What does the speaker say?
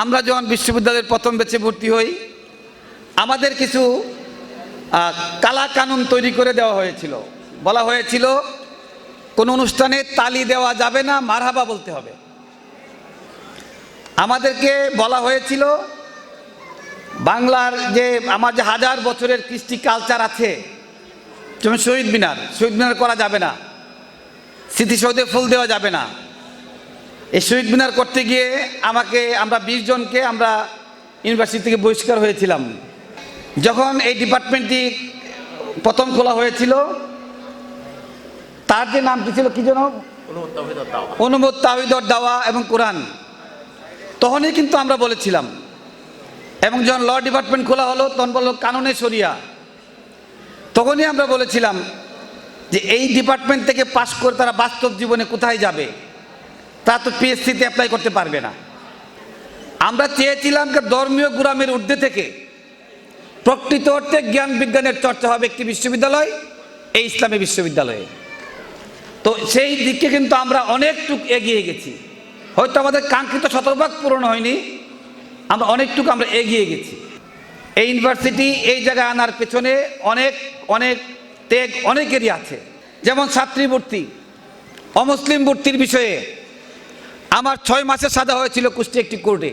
আমরা যখন বিশ্ববিদ্যালয়ের প্রথম বেচে ভর্তি হই, আমাদের কিছু কালা কানুন তৈরি করে দেওয়া হয়েছিল। বলা হয়েছিল, কোনো অনুষ্ঠানে তালি দেওয়া যাবে না, মারহাবা বলতে হবে। আমাদেরকে বলা হয়েছিল, বাংলার যে, আমার যে হাজার বছরের কৃষ্টি কালচার আছে যেমন শহীদ মিনার শহীদ মিনার করা যাবে না। স্মৃতিসৌধে ফুল দেওয়া যাবে না। এই শহীদ মিনার করতে গিয়ে আমাকে আমরা বিশ জনকে আমরা ইউনিভার্সিটি থেকে বহিষ্কার হয়েছিলাম। যখন এই ডিপার্টমেন্টটি প্রথম খোলা হয়েছিল তার যে নামটি ছিল কি যেন? অনুমোদ তাহিদর দাওয়া। এবং কোরআন। তখনই কিন্তু আমরা বলেছিলাম এবং যখন ল ডিপার্টমেন্ট খোলা হলো তখন বলল কানুনে সরিয়া তখনই আমরা বলেছিলাম যে এই ডিপার্টমেন্ট থেকে পাশ করে তারা বাস্তব জীবনে কোথায় যাবে? তা তো পিএসসিতে অ্যাপ্লাই করতে পারবে না। আমরা চেয়েছিলাম যে ধর্মীয় গুরামের ঊর্ধ্বে থেকে প্রকৃত অর্থে জ্ঞান বিজ্ঞানের চর্চা হবে একটি বিশ্ববিদ্যালয়, এই ইসলামী বিশ্ববিদ্যালয়ে। তো সেই দিকে কিন্তু আমরা অনেকটুকু এগিয়ে গেছি। হয়তো আমাদের কাঙ্ক্ষিত শতভাগ পূরণ হয়নি, আমরা অনেকটুকু আমরা এগিয়ে গেছি। এই ইউনিভার্সিটি এই জায়গায় আনার পেছনে অনেক অনেক ত্যাগ অনেকেরই আছে। যেমন ছাত্রী ভর্তি অমুসলিম ভর্তির বিষয়ে আমার ছয় মাসের সাদা হয়েছিল কুষ্টি একটি কোর্টে।